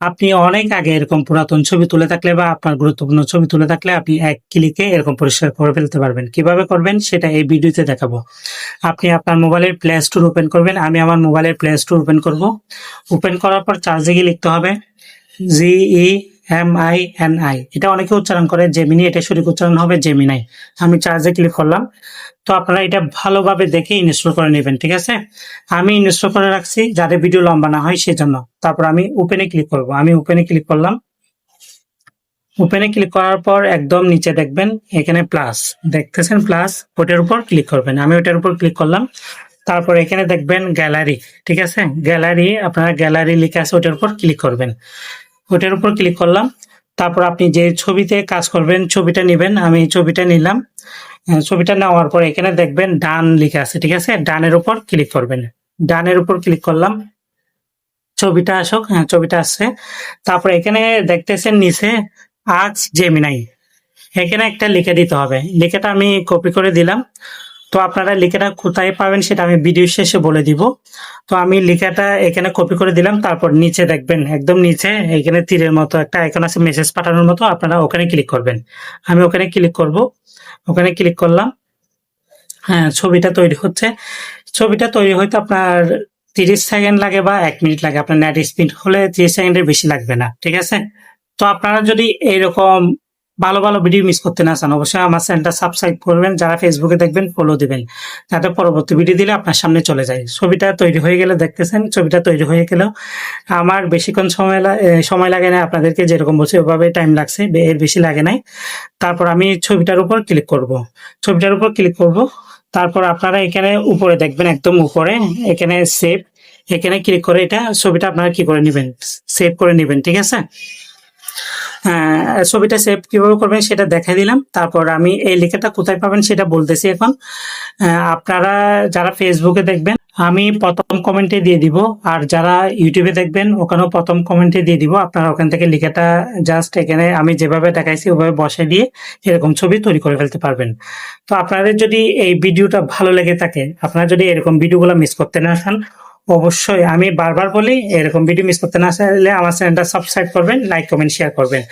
আপনি অনেক আগে এরকম পুরাতন ছবি তুলে থাকলে বা আপনার গুরুত্বপূর্ণ ছবি তুলে থাকলে আপনি এক ক্লিকে এরকম পরিষ্কার করে ফেলতে পারবেন। কীভাবে করবেন সেটা এই ভিডিওতে দেখাবো। আপনি আপনার মোবাইলের প্লে স্টোর ওপেন করবেন। আমি আমার মোবাইলের প্লে স্টোর ওপেন করব। ওপেন করার পর চার্জে গিয়ে লিখতে হবে G E M I N I এটা অনেকে উচ্চারণ করে জেমিনি এটা সঠিক উচ্চারণ হবে জেমিনাই আমি চার্জে ক্লিক করলাম। তো আপনারা এটা ভালোভাবে দেখে ইনস্টল করে নেবেন, ঠিক আছে? আমি ইনস্টল করে রাখছি যাতে ভিডিও লম্বা না হয় সেজন্য। তারপর আমি ওপেনে ক্লিক করব। আমি ওপেনে ক্লিক করলাম। ওপেনে ক্লিক করার পর একদম নিচে দেখবেন, এখানে প্লাস দেখতেছেন প্লাস ওটার উপর ক্লিক করবেন। আমি ওটার উপর ক্লিক করলাম। তারপর এখানে দেখবেন গ্যালারি ঠিক আছে? গ্যালারি আপনারা গ্যালারি লিখে আছে, ওটার উপর ক্লিক করবেন। ওটার উপর ক্লিক করলাম। তারপর আপনি যে ছবিতে কাজ করবেন, ছবিটা নেবেন, আমি ছবিটা নিলাম। ছবিটা নেওয়ার পর এখানে দেখবেন ডান লিখে আছে, ঠিক আছে? ডানের উপর ক্লিক করবেন। ডানের উপর ক্লিক করলাম। ছবিটা আসুক হ্যাঁ ছবিটা আসছে। তারপর এখানে দেখতেছেন নিচে আজ জেমিনাই এখানে একটা লিখে দিতে হবে। লিখেটা আমি কপি করে দিলাম। তো আপনারা লিখেটা কোথায় পাবেন সেটা আমি ভিডিও শেষে বলে দিব। তো আমি লিখাটা এখানে কপি করে দিলাম, তারপর নিচে দেখবেন, একদম নিচে, এখানে তীরের মতো একটা আইকন আছে মেসেজ পাঠানোর মতো, আপনারা ওখানে ক্লিক করবেন। আমি ওখানে ক্লিক করব, ওখানে ক্লিক করলাম। হ্যাঁ ছবিটা তৈরি হচ্ছে। ছবিটা তৈরি হইতে আপনার তিরিশ সেকেন্ড লাগে বা এক মিনিট লাগে, আপনার নেট স্পিড হলে তিরিশ সেকেন্ডের বেশি লাগবে না, ঠিক আছে? তো আপনারা যদি এইরকম ভালো ভালো ভিডিও মিস করতে না চান, অবশ্যই আমার চ্যানেলটা সাবস্ক্রাইব করবেন, যারা ফেসবুকে দেখবেন ফলো দিবেন, যাতে পরবর্তী ভিডিও দিলে আপনার সামনে চলে যায়। ছবিটা তৈরি হয়ে গেলে দেখতেছেন, ছবিটা তৈরি হয়ে গেলেও আমার বেশিক্ষণ সময় সময় লাগে না আপনাদেরকে, যেরকম বলছি ওভাবে টাইম লাগছে এর বেশি লাগে নাই। তারপর আমি ছবিটার উপর ক্লিক করব। ছবিটার উপর ক্লিক করব, তারপর আপনারা এখানে উপরে দেখবেন, একদম উপরে, এখানে সেভ এখানে ক্লিক করে এটা ছবিটা আপনারা কি করে নেবেন সেভ করে নেবেন, ঠিক আছে? ছবিটা সেভ কীভাবে করবেন সেটা দেখাই দিলাম। তারপর আমি এই লেখাটা কোথায় পাবেন সেটা বলতেছি এখন। আপনারা যারা ফেসবুকে দেখবেন, আমি প্রথম কমেন্টে দিয়ে দিব। আর যারা ইউটিউবে দেখবেন, ওখানেও প্রথম কমেন্টে দিয়ে দিব। আপনারা ওখান থেকে লেখাটা জাস্ট এখানে আমি যেভাবে দেখাইছি, ওভাবে বসে দিয়ে এরকম ছবি তৈরি করে ফেলতে পারবেন। তো আপনাদের যদি এই ভিডিওটা ভালো লেগে থাকে, আপনারা যদি এরকম ভিডিওগুলো মিস করতে না চান অবশ্যই আমি বারবার বলি, এরকম ভিডিও মিস করতে না চাইলে আমার চ্যানেলটা সাবস্ক্রাইব করবেন লাইক কমেন্ট শেয়ার করবেন।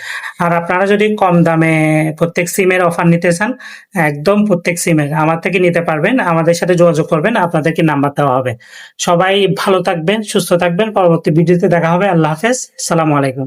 আর আপনারা যদি কম দামে প্রত্যেক সিমের অফার নিতে চান, একদম প্রত্যেক সিমের আমার থেকে নিতে পারবেন, আমাদের সাথে যোগাযোগ করবেন আপনাদেরকে নাম্বার দেওয়া হবে। সবাই ভালো থাকবেন, সুস্থ থাকবেন, পরবর্তী ভিডিওতে দেখা হবে, আল্লাহ হাফেজ, সালামু আলাইকুম।